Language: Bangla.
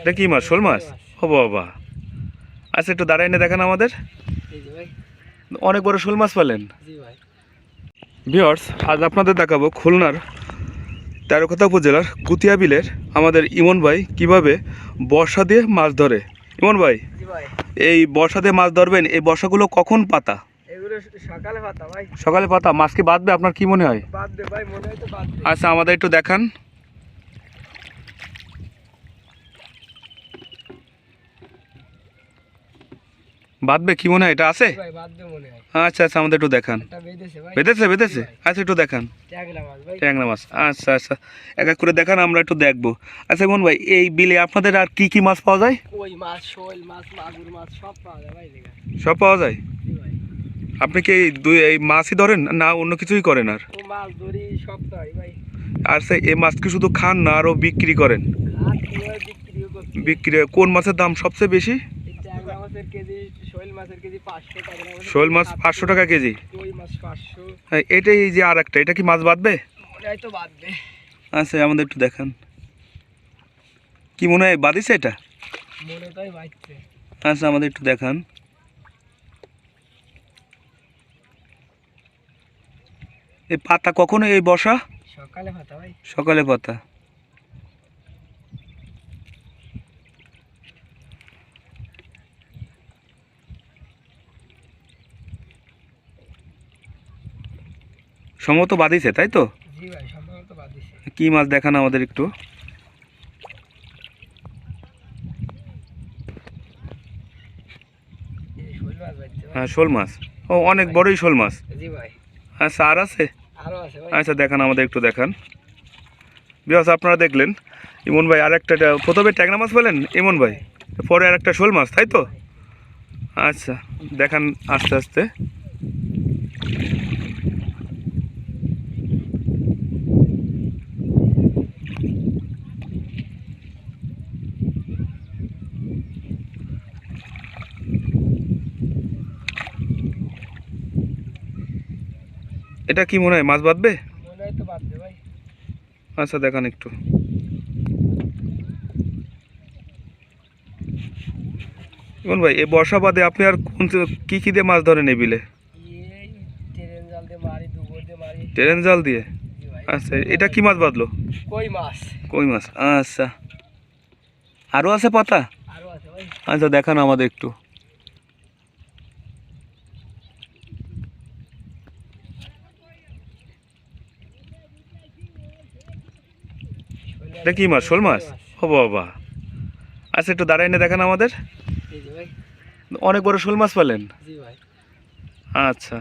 এটা কি মাছ? শোল মাছ? ও বাবা। আচ্ছা একটু দাঁড়াই এনে দেখান আমাদের। অনেক বড় শোল মাছ পালেন। ভিওর্স আজ আপনাদের দেখাবো খুলনার তেরোকথা উপজেলার কুতিয়া বিলের আমাদের ইমন ভাই কীভাবে বর্ষা দিয়ে মাছ ধরে। ইমন ভাই এই বর্ষা দিয়ে মাছ ধরবেন এই বর্ষাগুলো কখন পাতা? সকালে পাতা ভাই। সকালে পাতা? মাছ কি বাঁধবে? আপনার কি মনে হয়? আচ্ছা আমাদের একটু দেখান। বাঁধবে কি মনে হয়? এটা আছে? মনে আচ্ছা আচ্ছা আমাদের একটু দেখান। বেঁধেছে বেঁধেছে আচ্ছা একটু দেখান। ট্যাংরা মাছ আচ্ছা আচ্ছা। এক এক করে দেখান আমরা একটু দেখব। আচ্ছা ইমন ভাই এই বিলে আপনাদের আর কি কি মাছ পাওয়া যায়? সব পাওয়া যায় সব পাওয়া যায়? আপনি কি এই দুই এই মাছই ধরেন না অন্য কিছুই করেন আর? আর সে এই মাছ কি শুধু খান না আরও বিক্রি করেন? বিক্রি কোন মাছের দাম সবচেয়ে বেশি? মাছের কেজি শোল মাছের কেজি পাঁচশো টাকা। শোল মাছ পাঁচশো টাকা কেজি? কই মাছ পাঁচশো। হ্যাঁ, এটাই এই যে আর একটা এটা কি মাছ বাঁধবে? মনে তো বাদ আচ্ছা আমাদের একটু দেখান। কি মনে হয় বাঁধিছে এটা? মনে তাই আচ্ছা আমাদের একটু দেখান। এই পাতা কখনো এই বসা? সকালে পাতা ভাই। সকালে পাতা। সম্ভবত বাঁধিছে তাই তো? কি মাছ দেখান আমাদের একটু? হ্যাঁ শোল মাছ। ও অনেক বড়ই শোল মাছ। আচ্ছা আর আছে? আরও আছে আচ্ছা দেখান আমাদের একটু দেখান। বিকজ আপনারা দেখলেন। ইমন ভাই আরেকটা এটা- প্রথমে ট্যাংরা মাছ বলেন? ইমন ভাই পরে আর একটা শোল মাছ তাই তো? আচ্ছা দেখান আস্তে আস্তে। এটা কি মনে হয় মাছ বাঁধবে? আচ্ছা দেখান একটু। ইমন ভাই এই বর্ষা বাদে আপনি আর কোন কি কি দিয়ে মাছ ধরেন এই বিলে? ট্রেন জাল দিয়ে আচ্ছা এটা কি মাছ বাঁধলো? কই মাছ? কই মাছ? আচ্ছা। আরও আছে পাতা? আচ্ছা দেখান আমাদের একটু শোল এটা কি মাছ? শোল মাছ? ও বাবা। আচ্ছা একটু দাঁড়াই না দেখান আমাদের। অনেক বড় শোল মাছ পেলেন? আচ্ছা।